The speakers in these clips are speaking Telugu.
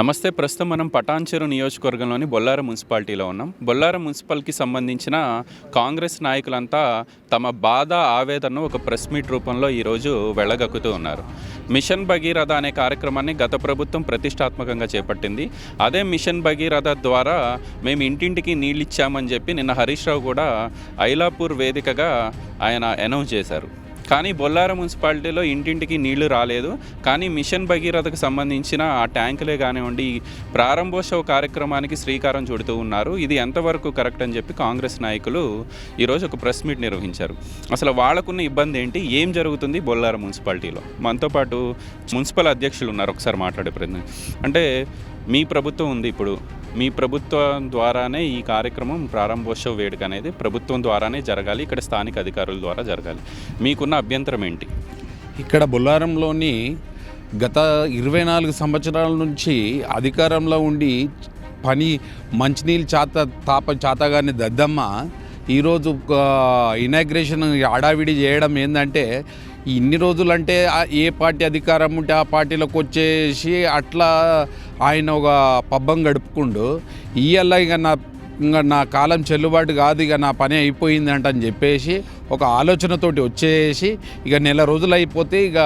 నమస్తే ప్రస్తుతం మనం పటాన్చెరు నియోజకవర్గంలోని బొల్లారం మున్సిపాలిటీలో ఉన్నాం. బొల్లారం మున్సిపల్కి సంబంధించిన కాంగ్రెస్ నాయకులంతా తమ బాధ ఆవేదనను ఒక ప్రెస్ మీట్ రూపంలో ఈరోజు వెళ్ళగక్కుతూ ఉన్నారు. మిషన్ భగీరథ అనే కార్యక్రమాన్ని గత ప్రభుత్వం ప్రతిష్టాత్మకంగా చేపట్టింది. అదే మిషన్ భగీరథ ద్వారా మేము ఇంటింటికి నీళ్ళు ఇచ్చామని చెప్పి నిన్న హరీష్ రావు కూడా ఐలాపూర్ వేదికగా ఆయన అనౌన్స్ చేశారు. కానీ బొల్లారం మున్సిపాలిటీలో ఇంటింటికి నీళ్ళు రాలేదు. కానీ మిషన్ భగీరథకు సంబంధించిన ఆ ట్యాంకులే కానివ్వండి ఈ ప్రారంభోత్సవ కార్యక్రమానికి శ్రీకారం చుడుతూ ఉన్నారు. ఇది ఎంతవరకు కరెక్ట్ అని చెప్పి కాంగ్రెస్ నాయకులు ఈరోజు ఒక ప్రెస్ మీట్ నిర్వహించారు. అసలు వాళ్ళకున్న ఇబ్బంది ఏంటి? ఏం జరుగుతుంది బొల్లారం మున్సిపాలిటీలో? మనతో పాటు మున్సిపల్ అధ్యక్షులు ఉన్నారు. ఒకసారి మాట్లాడే ప్రయత్నం. అంటే మీ ప్రభుత్వం ఉంది ఇప్పుడు. మీ ప్రభుత్వం ద్వారానే ఈ కార్యక్రమం ప్రారంభోత్సవ వేడుక అనేది ప్రభుత్వం ద్వారానే జరగాలి ఇక్కడ స్థానిక అధికారుల ద్వారా జరగాలి. మీకున్న అభ్యంతరం ఏంటి? ఇక్కడ బొల్లారంలోని గత ఇరవై నాలుగు సంవత్సరాల నుంచి అధికారంలో ఉండి పని మంచినీళ్ళు చాత తాప చాతగాని దద్దమ్మ ఈరోజు ఇనాగ్రేషన్ హడావిడి చేయడం ఏంటంటే ఇన్ని రోజులంటే అంటే ఏ పార్టీ అధికారం ఉంటే ఆ పార్టీలోకి వచ్చేసి అట్లా ఆయన ఒక పబ్బం గడుపుకుండు. ఇయ్యాల ఇక నా ఇంకా నా కాలం చెల్లుబాటు కాదు ఇక నా పని అయిపోయింది అని చెప్పేసి ఒక ఆలోచనతోటి వచ్చేసి ఇక నెల రోజులు అయిపోతే ఇక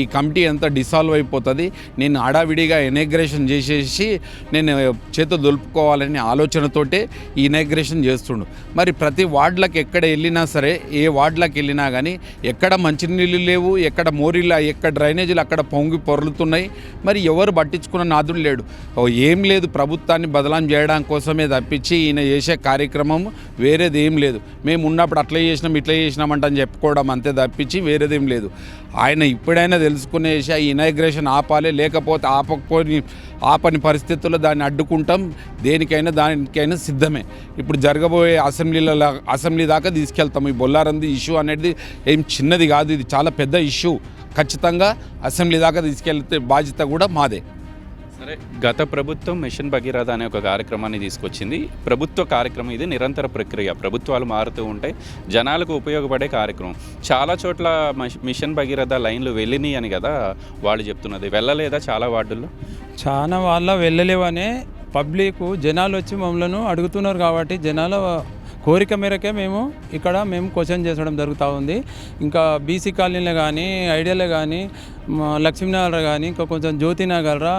ఈ కమిటీ అంతా డిసాల్వ్ అయిపోతుంది. నేను అడావిడిగా ఇనాగ్రేషన్ చేసేసి నేను చేత దులుపుకోవాలని ఆలోచనతోటే ఈ ఇనాగ్రేషన్ చేస్తుండు. మరి ప్రతి వార్డులకు ఎక్కడ వెళ్ళినా సరే ఏ వార్డులకు వెళ్ళినా కానీ ఎక్కడ మంచినీళ్ళు లేవు ఎక్కడ మోరీలు ఎక్కడ డ్రైనేజీలు అక్కడ పొంగి పొరులుతున్నాయి. మరి ఎవరు పట్టించుకున్న నాదుడు లేడు. ఏం లేదు ప్రభుత్వాన్ని బదలాం చేయడం కోసమే తప్పించి ఈయన చేసే కార్యక్రమం వేరేది ఏం లేదు. మేము ఉన్నప్పుడు అట్లా చేసినాం ఇట్లా చేసినామంట అని చెప్పుకోవడం అంతే తప్పించి వేరేదేం లేదు. ఆయన ఇప్పుడైనా తెలుసుకునేసి ఆ ఇనాగ్రేషన్ ఆపాలి లేకపోతే ఆపకపోని ఆపని పరిస్థితుల్లో దాన్ని అడ్డుకుంటాం. దేనికైనా దానికైనా సిద్ధమే. ఇప్పుడు జరగబోయే అసెంబ్లీల అసెంబ్లీ దాకా తీసుకెళ్తాం. ఈ బొల్లారంది ఇష్యూ అనేది ఏం చిన్నది కాదు. ఇది చాలా పెద్ద ఇష్యూ. ఖచ్చితంగా అసెంబ్లీ దాకా తీసుకెళ్తే బాధ్యత కూడా మాదే. సరే గత ప్రభుత్వం మిషన్ భగీరథ అనే ఒక కార్యక్రమాన్ని తీసుకొచ్చింది. ప్రభుత్వ కార్యక్రమం ఇది నిరంతర ప్రక్రియ. ప్రభుత్వాలు మారుతూ ఉంటాయి జనాలకు ఉపయోగపడే కార్యక్రమం. చాలా చోట్ల మిషన్ భగీరథ లైన్లు వెళ్ళినాయి అని కదా వాళ్ళు చెప్తున్నది. వెళ్ళలేదా చాలా వార్డుల్లో? చాలా వాళ్ళ వెళ్ళలేవనే పబ్లిక్ జనాలు వచ్చి మమ్మల్ని అడుగుతున్నారు కాబట్టి జనాల కోరిక మేరకే మేము ఇక్కడ మేము క్వశ్చన్ చేసడం జరుగుతూ ఉంది. ఇంకా బీసీ కాలనీలో కానీ ఐడియాలో కానీ లక్ష్మీనగర్ కానీ ఇంకా కొంచెం జ్యోతినగర్రా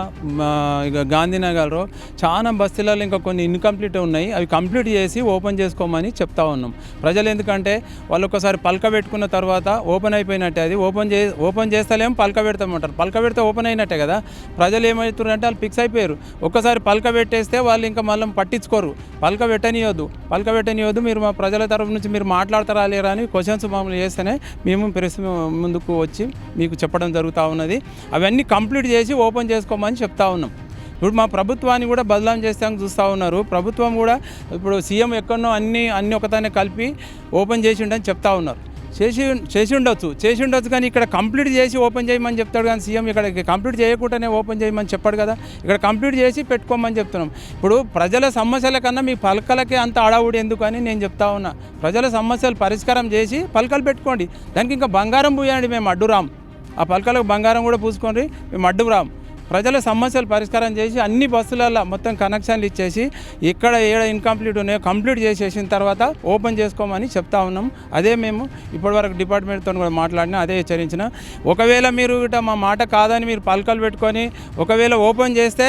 ఇక గాంధీనగర్ చాలా బస్తీలలో ఇంకా కొన్ని ఇన్కంప్లీట్ ఉన్నాయి. అవి కంప్లీట్ చేసి ఓపెన్ చేసుకోమని చెప్తా ఉన్నాం. ప్రజలు ఎందుకంటే వాళ్ళు ఒకసారి పలక పెట్టుకున్న తర్వాత ఓపెన్ అయిపోయినట్టే అది. ఓపెన్ చే ఓపెన్ చేస్తలేము పలక పెడతామంటారు. పలక పెడితే ఓపెన్ అయినట్టే కదా. ప్రజలు ఏమవుతున్నారంటే వాళ్ళు ఫిక్స్ అయిపోయారు. ఒక్కసారి పలక పెట్టేస్తే వాళ్ళు ఇంకా మళ్ళీ పట్టించుకోరు. పలక పెట్టనియొద్దు. పలక పెట్టనియొద్దు మీరు మా ప్రజల తరఫు నుంచి మీరు మాట్లాడతారా లేరా అని క్వశ్చన్స్ మమ్మల్ని చేస్తేనే మేము ప్రెస్ ముందుకు వచ్చి మీకు చెప్పడం జరుగుతూ ఉన్నది. అవన్నీ కంప్లీట్ చేసి ఓపెన్ చేసుకోమని చెప్తా ఉన్నాం. ఇప్పుడు మా ప్రభుత్వాన్ని కూడా బదలాం చేస్తానికి చూస్తూ ఉన్నారు. ప్రభుత్వం కూడా ఇప్పుడు సీఎం ఎక్కడనో అన్ని అన్ని ఒకదాన్ని కలిపి ఓపెన్ చేసి ఉండని చెప్తా ఉన్నారు. చేసి చేసి ఉండొచ్చు. చేసి ఉండొచ్చు కానీ ఇక్కడ కంప్లీట్ చేసి ఓపెన్ చేయమని చెప్తాడు కానీ సీఎం ఇక్కడ కంప్లీట్ చేయకుండానే ఓపెన్ చేయమని చెప్పాడు కదా. ఇక్కడ కంప్లీట్ చేసి పెట్టుకోమని చెప్తున్నాం. ఇప్పుడు ప్రజల సమస్యల కన్నా మీ పలకలకే అంత అడావుడి ఎందుకు అని నేను చెప్తా ఉన్నా. ప్రజల సమస్యలు పరిష్కారం చేసి పలకలు పెట్టుకోండి. దానికి ఇంకా బంగారం పూయండి మేము అడ్డురాం. ఆ పలకలకు బంగారం కూడా పూసుకోండి. మేము అడ్డురాం. ప్రజల సమస్యలు పరిష్కారం చేసి అన్ని బస్సులలో మొత్తం కనెక్షన్లు ఇచ్చేసి ఎక్కడ ఏడ ఇన్కంప్లీట్ ఉన్నాయో కంప్లీట్ చేసేసిన తర్వాత ఓపెన్ చేసుకోమని చెప్తా ఉన్నాం. అదే మేము ఇప్పటివరకు డిపార్ట్మెంట్తో కూడా మాట్లాడినా అదే హెచ్చరించిన. ఒకవేళ మీరు ఇట మా మాట కాదని మీరు పలకలు పెట్టుకొని ఒకవేళ ఓపెన్ చేస్తే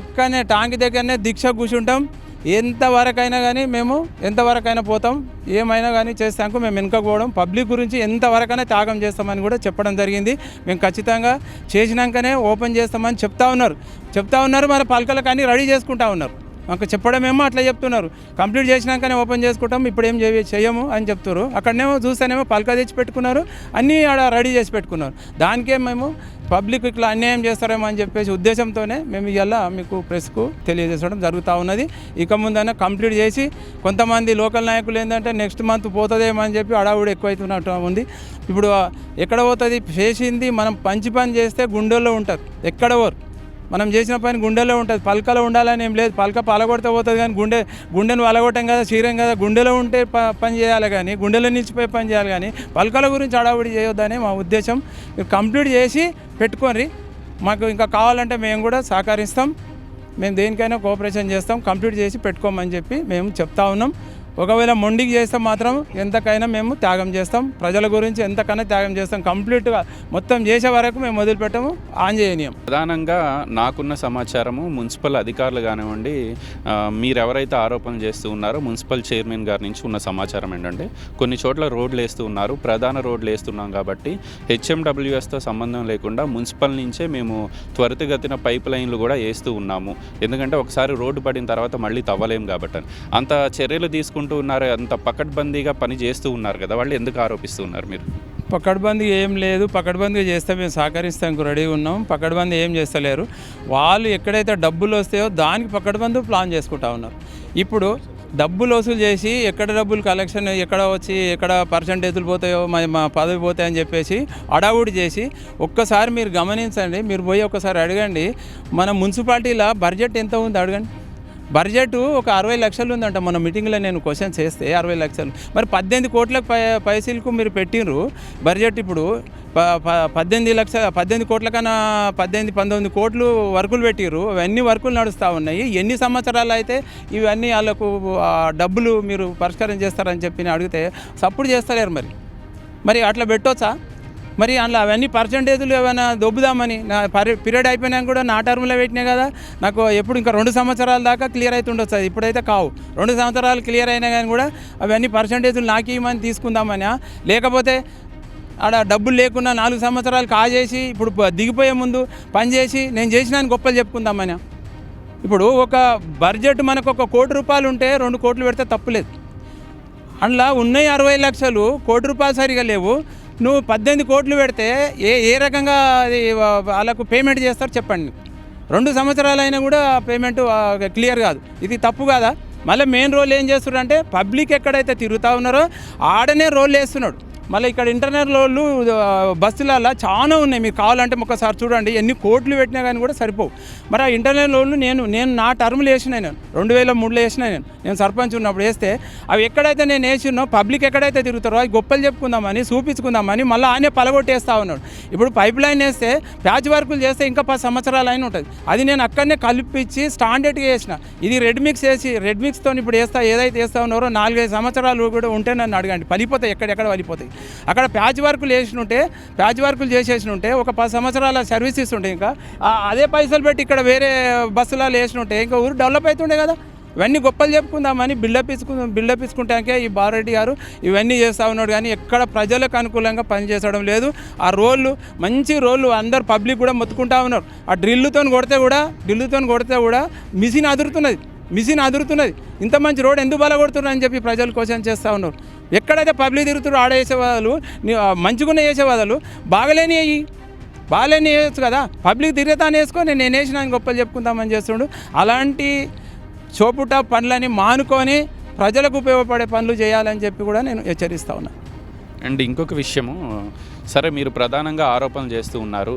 అక్కడనే ట్యాంక్ దగ్గరనే దీక్ష కూర్చుంటాం. ఎంతవరకైనా కానీ మేము ఎంతవరకైనా పోతాం. ఏమైనా కానీ చేస్తాకు మేము వెనుకపోవడం పబ్లిక్ గురించి ఎంతవరకైనా త్యాగం చేస్తామని కూడా చెప్పడం జరిగింది. మేము ఖచ్చితంగా చేసినాకనే ఓపెన్ చేస్తామని చెప్తా ఉన్నారు. చెప్తా ఉన్నారు మరి పలకలు కానీ రెడీ చేసుకుంటా ఉన్నారు. మాకు చెప్పడమేమో అట్లా చెప్తున్నారు. కంప్లీట్ చేసినాకనే ఓపెన్ చేసుకుంటాం ఇప్పుడు ఏం చేయ చేయము అని చెప్తారు అక్కడనేమో చూస్తేనేమో పలక తెచ్చి పెట్టుకున్నారు అన్నీ ఆడ రెడీ చేసి పెట్టుకున్నారు. దానికే మేము పబ్లిక్ ఇట్లా అన్యాయం చేస్తారేమో అని చెప్పేసి ఉద్దేశంతోనే మేము ఇవాళ మీకు ప్రెస్కు తెలియజేసడం జరుగుతూ ఉన్నది. ఇక ముందైనా కంప్లీట్ చేసి కొంతమంది లోకల్ నాయకులు ఏంటంటే నెక్స్ట్ మంత్ పోతుందేమో అని చెప్పి అడావుడు ఎక్కువైతున్నట్టు ఉంది. ఇప్పుడు ఎక్కడ పోతుంది? చేసింది మనం పంచి పని చేస్తే గుండెల్లో ఉంటుంది ఎక్కడ పోరు? మనం చేసిన పని గుండెలో ఉంటుంది. పలకలో ఉండాలని ఏం లేదు. పలక పలగొడితే పోతుంది కానీ గుండె గుండెను వలగొట్టం కదా చీరం కదా గుండెలో ఉంటే ప పని చేయాలి కానీ గుండెలో నిలిచిపోయి పని చేయాలి కానీ పలకల గురించి అడావుడి చేయొద్దని మా ఉద్దేశం. మీరు కంప్లీట్ చేసి పెట్టుకోండి. మాకు ఇంకా కావాలంటే మేము కూడా సహకరిస్తాం. మేము దేనికైనా కోఆపరేషన్ చేస్తాం. కంప్లీట్ చేసి పెట్టుకోమని చెప్పి మేము చెప్తా ఉన్నాం. ఒకవేళ మొండికి చేస్తే మాత్రం ఎంతకైనా మేము త్యాగం చేస్తాం. ప్రజల గురించి ఎంతకైనా త్యాగం చేస్తాం. కంప్లీట్గా మొత్తం చేసే వరకు మేము వదిలిపెట్టము. ఆన్ చేయనీయం ప్రధానంగా నాకున్న సమాచారము మున్సిపల్ అధికారులు కానివ్వండి మీరు ఎవరైతే ఆరోపణలు చేస్తూ ఉన్నారో మున్సిపల్ చైర్మన్ గారి నుంచి ఉన్న సమాచారం ఏంటంటే కొన్ని చోట్ల రోడ్లు వేస్తూ ఉన్నారు. ప్రధాన రోడ్లు వేస్తున్నాం కాబట్టి హెచ్ఎండబ్ల్యూఎస్తో సంబంధం లేకుండా మున్సిపల్ నుంచే మేము త్వరితగతిన పైప్ లైన్లు కూడా వేస్తూ ఉన్నాము. ఎందుకంటే ఒకసారి రోడ్డు పడిన తర్వాత మళ్ళీ తవ్వలేం కాబట్టి అంత చర్యలు తీసుకుంటే ఉన్నారు అంత పకడ్బందీగా పని చేస్తూ ఉన్నారు కదా వాళ్ళు ఎందుకు ఆరోపిస్తూ ఉన్నారు మీరు? పకడ్బందీ ఏం లేదు పకడ్బందీ చేస్తే మేము సహకరిస్తాం రెడీగా ఉన్నాం పకడ్బందీ ఏం చేస్తలేరు. వాళ్ళు ఎక్కడైతే డబ్బులు వస్తాయో దానికి పకడ్బందీ ప్లాన్ చేసుకుంటా ఉన్నారు. ఇప్పుడు డబ్బులు వసూలు చేసి ఎక్కడ డబ్బులు కలెక్షన్ ఎక్కడ వచ్చి ఎక్కడ పర్సంటేజ్లు పోతాయో మా మా పదవి పోతాయని చెప్పేసి అడావుడి చేసి ఒక్కసారి మీరు గమనించండి మీరు పోయి ఒక్కసారి అడగండి మన మున్సిపాలిటీలో బడ్జెట్ ఎంత ఉంది అడగండి. బడ్జెట్ ఒక అరవై లక్షలు ఉందంట. మన మీటింగ్లో నేను క్వశ్చన్ చేస్తే అరవై లక్షలు. మరి పద్దెనిమిది కోట్లకు పై పైసలకు మీరు పెట్టినరు బడ్జెట్ ఇప్పుడు. ప- ప- పద్దెనిమిది లక్ష పద్దెనిమిది కోట్ల కన్నా పద్దెనిమిది పంతొమ్మిది కోట్లు వర్కులు పెట్టిర్రు. అవన్నీ వర్కులు నడుస్తూ ఉన్నాయి. ఎన్ని సంవత్సరాలు అయితే ఇవన్నీ వాళ్ళకు డబ్బులు మీరు పరిష్కారం చేస్తారని చెప్పి అడిగితే సప్పుడు చేస్తలేరు మరి. మరి అట్లా పెట్టొచ్చా? మరి అందులో అవన్నీ పర్సంటేజ్లు ఏమైనా దొబ్బుదామని? నా పీరియడ్ అయిపోయినాక కూడా నా టర్మ్లో పెట్టినా కదా నాకు ఎప్పుడు ఇంకా రెండు సంవత్సరాల దాకా క్లియర్ అవుతుండొచ్చు అది ఇప్పుడైతే కావు. రెండు సంవత్సరాలు క్లియర్ అయినా కానీ కూడా అవన్నీ పర్సంటేజ్లు నాకు ఇవ్వమని తీసుకుందామని లేకపోతే ఆడ డబ్బులు లేకుండా నాలుగు సంవత్సరాలు కాజేసి ఇప్పుడు దిగిపోయే ముందు పని చేసి నేను చేసిన గొప్పలు చెప్పుకుందామని ఇప్పుడు ఒక బడ్జెట్ మనకు ఒక కోటి రూపాయలు ఉంటే రెండు కోట్లు పెడితే తప్పులేదు అందులో ఉన్నాయి అరవై లక్షలు కోటి రూపాయలు సరిగా లేవు. నువ్వు పద్దెనిమిది కోట్లు పెడితే ఏ ఏ రకంగా అది వాళ్ళకు పేమెంట్ చేస్తారు చెప్పండి. రెండు సంవత్సరాలైనా కూడా పేమెంట్ క్లియర్ కాదు. ఇది తప్పు కాదా? మళ్ళీ మెయిన్ రోల్ ఏం చేస్తున్నాడు అంటే పబ్లిక్ ఎక్కడైతే తిరుగుతూ ఉన్నారో ఆడనే రోల్ వేస్తున్నాడు. మళ్ళీ ఇక్కడ ఇంటర్నెట్ రోడ్లు బస్సులలో చాలా ఉన్నాయి. మీరు కావాలంటే ఒకసారి చూడండి. ఎన్ని కోట్లు పెట్టినా కానీ కూడా సరిపోవు. మరి ఆ ఇంటర్నెట్ రోడ్లు నేను నేను నా టర్మ్లు వేసిన నేను. రెండు వేల మూడులో వేసిన నేను. నేను సర్పంచ్ ఉన్నప్పుడు వేస్తే అవి ఎక్కడైతే నేను వేసినో పబ్లిక్ ఎక్కడైతే తిరుగుతారో అవి గొప్పలు చెప్పుకుందామని చూపించుకుందామని మళ్ళీ ఆయనే పలగొట్టేస్తా ఉన్నాడు. ఇప్పుడు పైప్ లైన్ వేస్తే ప్యాచ్ వర్కులు చేస్తే ఇంకా పది సంవత్సరాలు అయిన ఉంటుంది. అది నేను అక్కడనే కల్పించి స్టాండర్డ్గా వేసిన. ఇది రెడ్ మిక్స్ వేసి రెడ్ మిక్స్తో ఇప్పుడు వేస్తా ఏదైతే వేస్తా ఉన్నారో నాలుగైదు సంవత్సరాలు కూడా ఉంటే నన్ను అడగండి. పలిపోతాయి ఎక్కడెక్కడ పలిపోతాయి అక్కడ ప్యాచ్ వర్కులు ఉంటే ప్యాచ్ వర్కులు చేసేసినుంటే ఒక పది సంవత్సరాల సర్వీస్ ఇస్తుంటే ఇంకా. అదే పైసలు పెట్టి ఇక్కడ వేరే బస్సులలో వేసినుంటే ఇంకా ఊరు డెవలప్ అవుతుండే కదా. ఇవన్నీ గొప్పలు చెప్పుకుందామని బిల్డప్ ఇసుకు బిల్డప్ ఇసుకుంటాకే ఈ బారెడ్డి గారు ఇవన్నీ చేస్తూ ఉన్నాడు కానీ ఎక్కడ ప్రజలకు అనుకూలంగా పనిచేసడం లేదు. ఆ రోళ్ళు మంచి రోళ్ళు అందరు పబ్లిక్ కూడా మొత్తుకుంటా ఉన్నారు. ఆ డ్రిల్లుతో కొడితే కూడా డ్రిల్లుతో కొడితే కూడా మిషన్ అదురుతున్నది మిషన్ అదురుతున్నది. ఇంత మంచి రోడ్ ఎందుకు బలగొడుతున్నారు అని చెప్పి ప్రజలు క్వశ్చన్ చేస్తూ ఉన్నారు. ఎక్కడైతే పబ్లిక్ తిరుగుతారో ఆడ వేసేవాళ్ళు మంచిగానే వేసేవాళ్ళు బాగలేని అయ్యి. బాగాలేని వేయచ్చు కదా. పబ్లిక్ తిరుగుతానే వేసుకొని నేను నేను వేసిన గొప్పలు చెప్పుకుందామని చేస్తుండు. అలాంటి చోపుట పనులని మానుకొని ప్రజలకు ఉపయోగపడే పనులు చేయాలని చెప్పి కూడా నేను హెచ్చరిస్తా ఉన్నా. అండ్ ఇంకొక విషయము సరే మీరు ప్రధానంగా ఆరోపణలు చేస్తూ ఉన్నారు.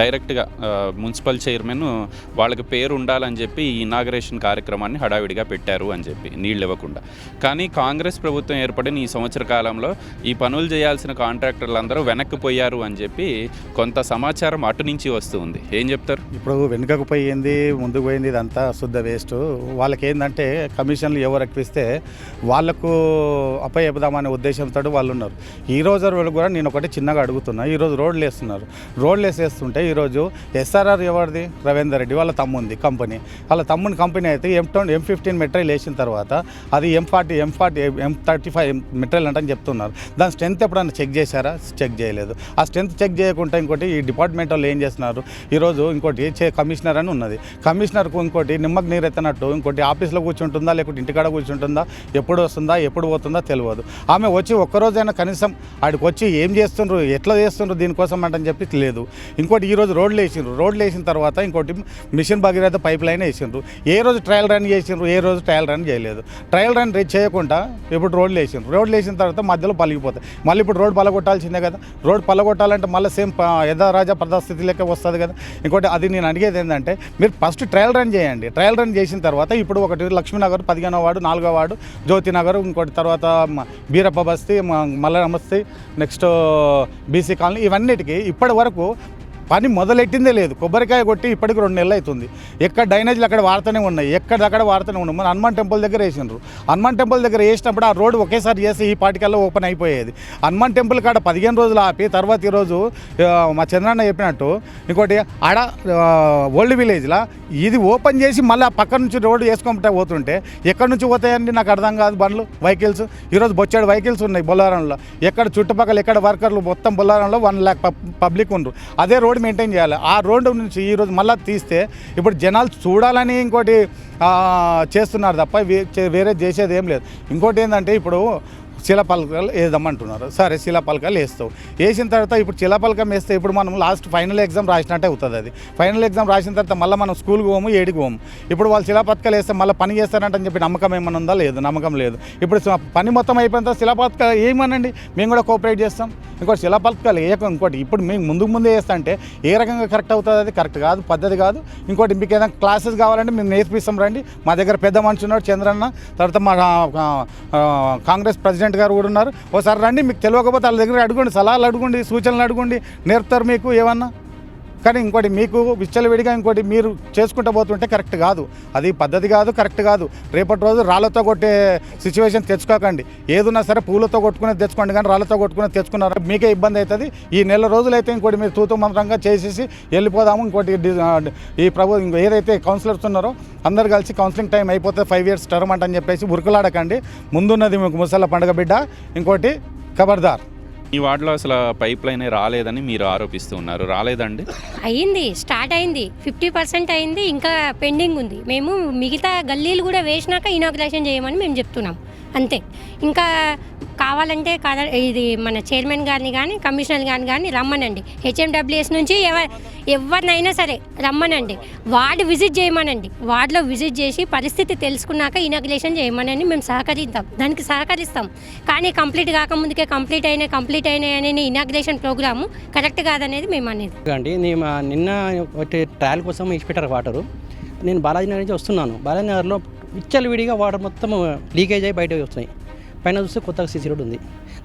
డైరెక్ట్గా మున్సిపల్ చైర్మన్ వాళ్ళకి పేరు ఉండాలని చెప్పి ఈ ఇనాగరేషన్ కార్యక్రమాన్ని హడావిడిగా పెట్టారు అని చెప్పి నీళ్ళు ఇవ్వకుండా కానీ కాంగ్రెస్ ప్రభుత్వం ఏర్పడిన ఈ సంవత్సర కాలంలో ఈ పనులు చేయాల్సిన కాంట్రాక్టర్లు అందరూ వెనక్కి పోయారు అని చెప్పి కొంత సమాచారం అటు నుంచి వస్తుంది ఏం చెప్తారు? ఇప్పుడు వెనుకకు పోయింది ముందుకు పోయింది ఇదంతా శుద్ధ వేస్ట్. వాళ్ళకి ఏంటంటే కమిషన్లు ఎవరు ఎక్కిస్తే వాళ్ళకు అప్పచెప్పుదామనే ఉద్దేశంతో వాళ్ళు ఉన్నారు ఈ రోజు కూడా నేను ఒకటి చిన్నగా అడుగుతున్నా ఈరోజు రోడ్లు వేస్తున్నారు. రోడ్లు వేసేస్తుంటే ఈరోజు ఎస్ఆర్ఆర్ ఎవరిది? రవీందర్ రెడ్డి వాళ్ళ తమ్ముంది కంపెనీ. వాళ్ళ తమ్ముని కంపెనీ అయితే M twenty M fifteen material వేసిన తర్వాత అది M forty M forty M thirty five material అంటని చెప్తున్నారు. దాని స్ట్రెంత్ ఎప్పుడైనా చెక్ చేశారా? చెక్ చేయలేదు. ఆ స్ట్రెంత్ చెక్ చేయకుండా ఇంకోటి ఈ డిపార్ట్మెంట్ వాళ్ళు ఏం చేస్తున్నారు? ఈరోజు ఇంకోటి చే కమిషనర్ అని ఉన్నది. కమిషనర్కు ఇంకోటి నిమ్మకు నీరు ఎత్తనట్టు ఇంకోటి ఆఫీస్లో కూర్చుంటుందా? లేకుంటే ఇంటికాడ కూర్చుంటుందా? ఎప్పుడు వస్తుందా? ఎప్పుడు పోతుందా? తెలియదు. ఆమె వచ్చి ఒక్కరోజైనా కనీసం ఆడికి వచ్చి ఏం చేస్తుండ్రు? ఎట్లా చేస్తుండ్రు దీనికోసం అంటని చెప్పి లేదు. ఇంకోటి ఈరోజు రోడ్లు వేసిండ్రు. రోడ్లు వేసిన తర్వాత ఇంకోటి మిషన్ భగీరథ పైప్ లైన్ వేసిండ్రు. ఏ రోజు ట్రయల్ రన్ చేసిండ్రు ఏ రోజు ట్రయల్ రన్ చేయలేదు. ట్రయల్ రన్ చేయకుండా ఇప్పుడు రోడ్లు వేసిండ్రు. రోడ్లు వేసిన తర్వాత మధ్యలో పలిగిపోతాయి. మళ్ళీ ఇప్పుడు రోడ్ పలగొట్టాల్సిందే కదా. రోడ్ పలగొట్టాలంటే మళ్ళీ సేమ్ యథారాజా ప్రజాస్థితి లెక్క వస్తుంది కదా. ఇంకోటి అది నేను అడిగేది ఏంటంటే మీరు ఫస్ట్ ట్రయల్ రన్ చేయండి. ట్రయల్ రన్ చేసిన తర్వాత ఇప్పుడు ఒకటి లక్ష్మీనగర్ పదిహేనో వాడు నాలుగో వాడు జ్యోతినగర్ ఇంకోటి తర్వాత బీరప్ప బస్తీ మ- నెక్స్ట్ బీసీ కాలనీ ఇవన్నిటికీ ఇప్పటి వరకు పని మొదలెట్టిందే లేదు. కొబ్బరికాయ కొట్టి ఇప్పటికి రెండు నెలలు అవుతుంది ఎక్కడ డైనేజ్లు అక్కడ వాడుతూనే ఉన్నాయి. ఎక్కడక్కడ వాడుతూనే ఉన్నాయి. మన హనుమాన్ టెంపుల్ దగ్గర వేసినారు హనుమాన్ టెంపుల్ దగ్గర వేసినప్పుడు ఆ రోడ్డు ఒకేసారి చేసి ఈ పాటికల్లా ఓపెన్ అయిపోయేది. హనుమాన్ టెంపుల్ కాడ పదిహేను రోజులు ఆపి తర్వాత ఈరోజు మా చంద్రన్న చెప్పినట్టు ఇంకోటి ఆడ ఓల్డ్ విలేజ్లో ఇది ఓపెన్ చేసి మళ్ళీ పక్క నుంచి రోడ్డు వేసుకుంటే పోతుంటే ఎక్కడి నుంచి పోతాయండి? నాకు అర్థం కాదు బండ్లు వెహికల్స్. ఈరోజు బొచ్చాడు వెహికల్స్ ఉన్నాయి బొల్లారంలో. ఎక్కడ చుట్టుపక్కల ఎక్కడ వర్కర్లు మొత్తం బొల్లారంలో వన్ ల్యాక్ పబ్లిక్ ఉండరు. అదే రోడ్ మెయింటైన్ చేయాలి. ఆ రోడ్డు నుంచి ఈరోజు మళ్ళీ తీస్తే ఇప్పుడు జనాలు చూడాలని ఇంకోటి చేస్తున్నారు తప్ప వే- వేరే చేసేది ఏం లేదు. ఇంకోటి ఏంటంటే ఇప్పుడు శిలాపలకాలు వేద్దామంటున్నారు. సరే శిలాపలకాలు వేస్తావు వేసిన తర్వాత ఇప్పుడు శిలాపలకం వేస్తే ఇప్పుడు మనం లాస్ట్ ఫైనల్ ఎగ్జామ్ రాసినట్టే అవుతుంది అది. ఫైనల్ ఎగ్జామ్ రాసిన తర్వాత మళ్ళీ మనం స్కూల్కి పోము ఏడికి పోము. ఇప్పుడు వాళ్ళు శిలాపతకాలు వేస్తే మళ్ళీ పని చేస్తారంటని చెప్పి నమ్మకం ఏమైనా ఉందా? లేదు నమ్మకం లేదు. ఇప్పుడు పని మొత్తం అయిపోయిన తర్వాత శిలాపథకాలు ఏమనండి? మేము కూడా కోఆపరేట్ చేస్తాం. ఇంకోటి శిలాపథకాలు వేయక ఇంకోటి ఇప్పుడు మేము ముందుకు ముందే వేస్తా అంటే ఏ రకంగా కరెక్ట్ అవుతుంది అది కరెక్ట్ కాదు పద్ధతి కాదు. ఇంకోటి మీకు ఏదైనా క్లాసెస్ కావాలంటే మేము నేర్పిస్తాం రండి. మా దగ్గర పెద్ద మనిషి ఉన్నాడు చంద్రన్న తర్వాత మా కాంగ్రెస్ ప్రెసిడెంట్ గారు కూడా ఉన్నారు. ఒకసారి రండి మీకు తెలియకపోతే వాళ్ళ దగ్గర అడగండి సలహాలు అడగండి సూచనలు అడగండి నేర్పుతారు మీకు ఏమన్నా? కానీ ఇంకోటి మీకు విచ్చలవిడిగా ఇంకోటి మీరు చేసుకుంటూ పోతుంటే కరెక్ట్ కాదు. అది పద్ధతి కాదు కరెక్ట్ కాదు. రేపటి రోజు రాళ్ళతో కొట్టే సిచ్యువేషన్ తెచ్చుకోకండి. ఏదున్నా సరే పూలతో కొట్టుకునే తెచ్చుకోండి కానీ రాళ్ళతో కొట్టుకునే తెచ్చుకున్నారు? మీకే ఇబ్బంది అవుతుంది. ఈ నెల రోజులు అయితే ఇంకోటి మీరు తూతు మంత్రంగా చేసేసి వెళ్ళిపోదాము. ఇంకోటి ఈ ప్రభు ఇంకో ఏదైతే కౌన్సిలర్స్ ఉన్నారో అందరు కలిసి కౌన్సిలింగ్ టైం అయిపోతే ఫైవ్ ఇయర్స్ టర్మ్ అంటని చెప్పేసి ఉరుకులాడకండి. ముందున్నది మీకు ముసళ్ళ పండుగ బిడ్డ. ఇంకోటి ఖబర్దార్ ఈ వార్డులో అసలు పైప్ లైన్ రాలేదని మీరు ఆరోపిస్తూ ఉన్నారు. రాలేదండి? అయ్యింది స్టార్ట్ అయింది. ఫిఫ్టీ పర్సెంట్ అయింది ఇంకా పెండింగ్ ఉంది. మేము మిగతా గల్లీలు కూడా వేసినాక ఇనాగ్రేషన్ చేయమని మేము చెప్తున్నాం. అంతే. ఇంకా కావాలంటే కాద ఇది మన చైర్మన్ గారిని కానీ కమిషనర్ గారిని కానీ రమ్మనండి. హెచ్ఎండబ్ల్యూఎస్ నుంచి ఎవ ఎవరినైనా సరే రమ్మనండి. వార్డు విజిట్ చేయమనండి. వార్డులో విజిట్ చేసి పరిస్థితి తెలుసుకున్నాక ఇనాగ్రేషన్ చేయమనని మేము సహకరిద్దాం దానికి సహకరిస్తాం. కానీ కంప్లీట్ కాకముందుకే కంప్లీట్ అయినాయి కంప్లీట్ అయినాయి అనే ఇనాగ్రేషన్ ప్రోగ్రాము కరెక్ట్ కాదనేది మేము అనేది. అండి నేను నిన్న ఒకటి ట్రయల్ కోసం ఇచ్చిపెట్టారు వాటరు. నేను బాలాజీ నగర్ నుంచి వస్తున్నాను. బాలాజీ నగర్లో విచ్చలవిడిగా వాటర్ మొత్తం లీకేజ్ అయ్యి బయటకు వస్తున్నాయి. పైన చూస్తే కొత్తగా సీసీ రోడ్ ఉంది.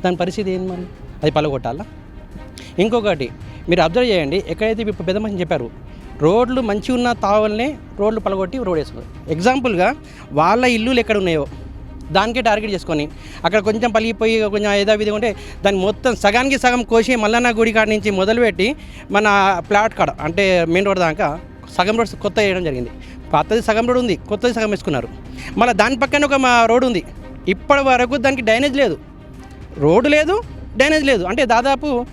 దాని పరిస్థితి ఏంది మరి? అది పలగొట్టాలా? ఇంకొకటి మీరు అబ్జర్వ్ చేయండి ఎక్కడైతే ఇప్పుడు పెద్ద మనిషి చెప్పారు రోడ్లు మంచిగా ఉన్న తావల్నే రోడ్లు పలగొట్టి రోడ్ వేసుకున్నారు ఎగ్జాంపుల్గా వాళ్ళ ఇల్లులు ఎక్కడ ఉన్నాయో దానికే టార్గెట్ చేసుకొని అక్కడ కొంచెం పలిగిపోయి కొంచెం ఏదో విధంగా ఉంటే దాన్ని మొత్తం సగానికి సగం కోసి మల్లన్న గుడి కాడ నుంచి మొదలుపెట్టి మన ప్లాట్ కాడ అంటే మెయిన్ రోడ్ దాకా సగం రోడ్ కొత్త వేయడం జరిగింది. పాతది సగం రోడ్ ఉంది కొత్తది సగం వేసుకున్నారు. మళ్ళీ దాని పక్కన ఒక మా రోడ్ ఉంది. ఇప్పటి వరకు దానికి డ్రైనేజ్ లేదు. రోడ్డు లేదు డ్రైనేజ్ లేదు. అంటే దాదాపు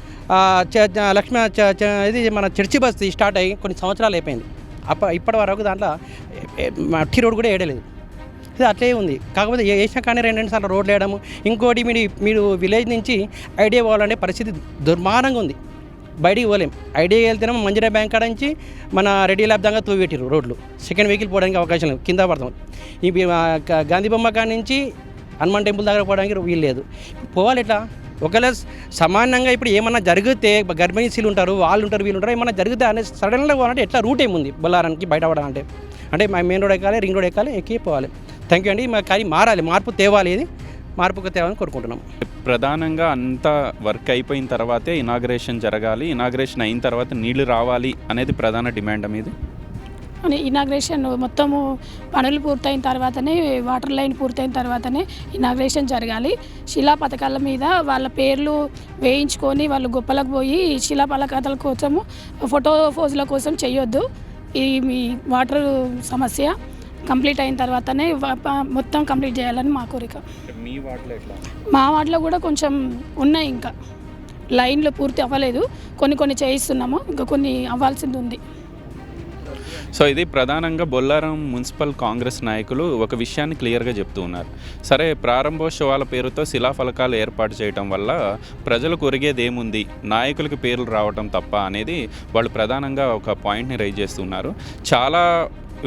లక్ష్మీ చ- చ- ఇది మన చర్చి బస్తీ స్టార్ట్ అయ్యి కొన్ని సంవత్సరాలు అయిపోయింది. అప్ప ఇప్పటి వరకు దాంట్లో మట్టి రోడ్డు కూడా వేయడలేదు ఇది అట్లే ఉంది. కాకపోతే ఏ- వేసినా కానీ రెండు రెండు సార్లు రోడ్లు వేయడము. ఇంకోటి మీరు మీరు విలేజ్ నుంచి ఐడియా పోవాలనే పరిస్థితి దుర్మారంగా ఉంది. బయటికి పోలేం. ఐడియా వెళ్తేనేమో మంజీరా బ్యాంక్ కాడ నుంచి మన రెడీ ల్యాబ్ దాకా తూవిపెట్టారు రోడ్లు. సెకండ్ వెహికల్ పోవడానికి అవకాశం లేదు. కింద పడతాం. ఈ గాంధీ బొమ్మ కాడ నుంచి హనుమాన్ టెంపుల్ దగ్గర పోవడానికి వీలు లేదు. పోవాలి ఎట్లా? ఒకవేళ సమానంగా ఇప్పుడు ఏమన్నా జరిగితే గర్భిణీ ఉంటారు వాళ్ళు ఉంటారు వీళ్ళు ఉంటారు ఏమన్నా జరిగితే అనే సడన్గా పోవాలంటే ఎట్లా రూట్ ఏముంది బొల్లారానికి బయట పడాలంటే? అంటే మా మెయిన్ రోడ్ ఎక్కాలి రింగ్ రోడ్ ఎక్కాలి ఎక్కి పోవాలి. థ్యాంక్ యూ అండి. మా కానీ మారాలి మార్పు తేవాలి ఇది. మార్పుకు తేవాలని కోరుకుంటున్నాం. ప్రధానంగా అంతా వర్క్ అయిపోయిన తర్వాతే ఇనాగ్రేషన్ జరగాలి. ఇనాగ్రేషన్ అయిన తర్వాత నీళ్ళు రావాలి అనేది ప్రధాన డిమాండ్ మీద. ఇనాగ్రేషన్ మొత్తము పనులు పూర్తయిన తర్వాతనే వాటర్ లైన్ పూర్తయిన తర్వాతనే ఇనాగ్రేషన్ జరగాలి. శిలా పథకాల మీద వాళ్ళ పేర్లు వేయించుకొని వాళ్ళు గొప్పలకు పోయి శిలా పథకాల కోసము ఫోటో ఫోజుల కోసం చేయొద్దు. ఈ మీ వాటర్ సమస్య కంప్లీట్ అయిన తర్వాతనే మొత్తం కంప్లీట్ చేయాలని మా కోరిక. మా వాటిలో కూడా కొంచెం ఉన్నాయి ఇంకా. లైన్లు పూర్తి అవ్వలేదు. కొన్ని కొన్ని చేయిస్తున్నాము. ఇంకా కొన్ని అవ్వాల్సింది ఉంది. సో ఇది ప్రధానంగా బొల్లారం మున్సిపల్ కాంగ్రెస్ నాయకులు ఒక విషయాన్ని క్లియర్గా చెప్తూ ఉన్నారు. సరే ప్రారంభోత్సవాల పేరుతో శిలాఫలకాలు ఏర్పాటు చేయడం వల్ల ప్రజలకు ఒరిగేది ఏముంది నాయకులకు పేర్లు రావటం తప్ప అనేది వాళ్ళు ప్రధానంగా ఒక పాయింట్ని రైజ్ చేస్తున్నారు. చాలా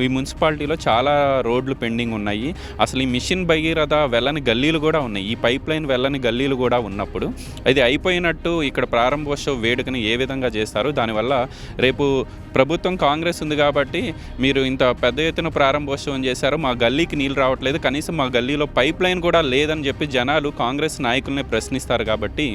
ఈ మున్సిపాలిటీలో చాలా రోడ్లు పెండింగ్ ఉన్నాయి. అసలు ఈ మిషన్ భగీరథ వెళ్ళని గల్లీలు కూడా ఉన్నాయి. ఈ పైప్ లైన్ వెళ్ళని గల్లీలు కూడా ఉన్నప్పుడు ఇది అయిపోయినట్టు ఇక్కడ ప్రారంభోత్సవ వేడుకని ఏ విధంగా చేస్తారు? దానివల్ల రేపు ప్రభుత్వం కాంగ్రెస్ ఉంది కాబట్టి మీరు ఇంత పెద్ద ఎత్తున ప్రారంభోత్సవం చేశారు. మా గల్లీకి నీళ్ళు రావట్లేదు. కనీసం మా గల్లీలో పైప్ లైన్ కూడా లేదని చెప్పి జనాలు కాంగ్రెస్ నాయకుల్ని ప్రశ్నిస్తారు కాబట్టి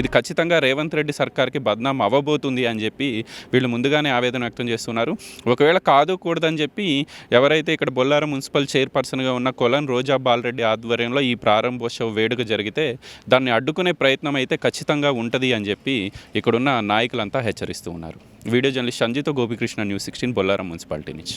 ఇది ఖచ్చితంగా రేవంత్ రెడ్డి సర్కార్కి బద్నాం అవ్వబోతుంది అని చెప్పి వీళ్ళు ముందుగానే ఆవేదన వ్యక్తం చేస్తున్నారు. ఒకవేళ కాదు కూడదని చెప్పి చెప్పి ఎవరైతే ఇక్కడ బొల్లారం మున్సిపల్ చైర్పర్సన్గా ఉన్న కొలన్ రోజా బాలరెడ్డి ఆధ్వర్యంలో ఈ ప్రారంభోత్సవ వేడుక జరిగితే దాన్ని అడ్డుకునే ప్రయత్నం అయితే ఖచ్చితంగా ఉంటుంది అని చెప్పి ఇక్కడున్న నాయకులంతా హెచ్చరిస్తూ ఉన్నారు. Video journalist Sanjitha Gopikrishna news sixteen Bollaram municipality నుంచి.